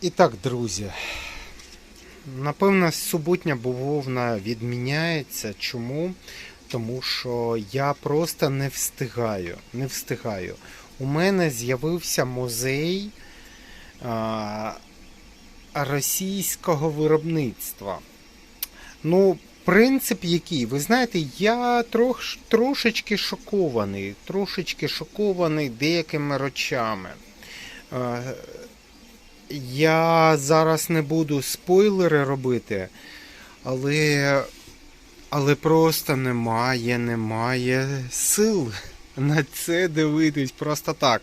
І так, друзі. Напевно, суботня бавовна відміняється. Чому? Тому що я просто не встигаю. Не встигаю. У мене з'явився музей а, російського виробництва. Ну, принцип який? Ви знаєте, я трош, трошечки шокований. Трошечки шокований деякими речами. Я зараз не буду спойлери робити, але, але просто немає, немає сил на це дивитись просто так.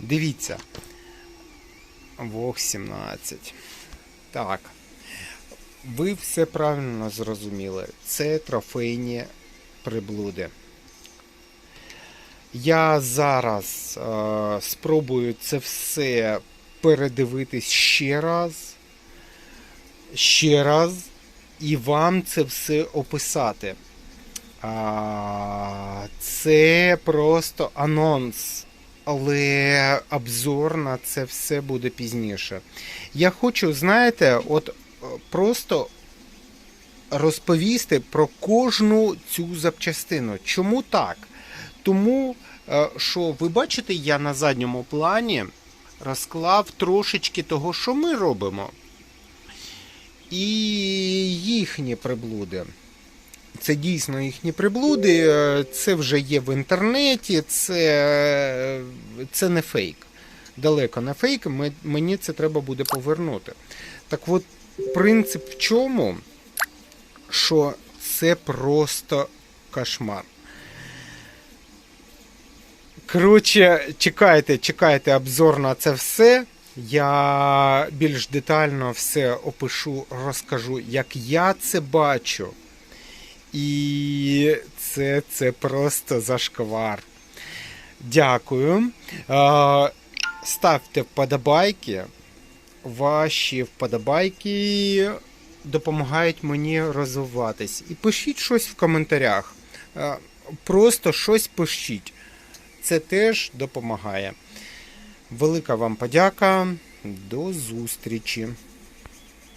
Дивіться. Вог 17. Так. Ви все правильно зрозуміли. Це трофейні приблуди. Я зараз е, спробую це все передивитись ще раз, ще раз, і вам це все описати. А, це просто анонс, але обзор на це все буде пізніше. Я хочу, знаєте, от е, просто розповісти про кожну цю запчастину. Чому так? Тому е, що ви бачите, я на задньому плані розклав трошечки того, що ми робимо. І їхні приблуди. Це дійсно їхні приблуди, це вже є в інтернеті, це, це не фейк. Далеко не фейк, мені це треба буде повернути. Так от, принцип в чому? Що це просто кошмар. Коротше, чекайте, чекайте обзор на це все. Я більш детально все опишу, розкажу, як я це бачу. І це, це просто зашквар. Дякую. Е, Ставте вподобайки. Ваші вподобайки допомагають мені розвиватись. І пишіть щось в коментарях. Е, Просто щось пишіть. Це теж допомагає. Велика вам подяка. До зустрічі!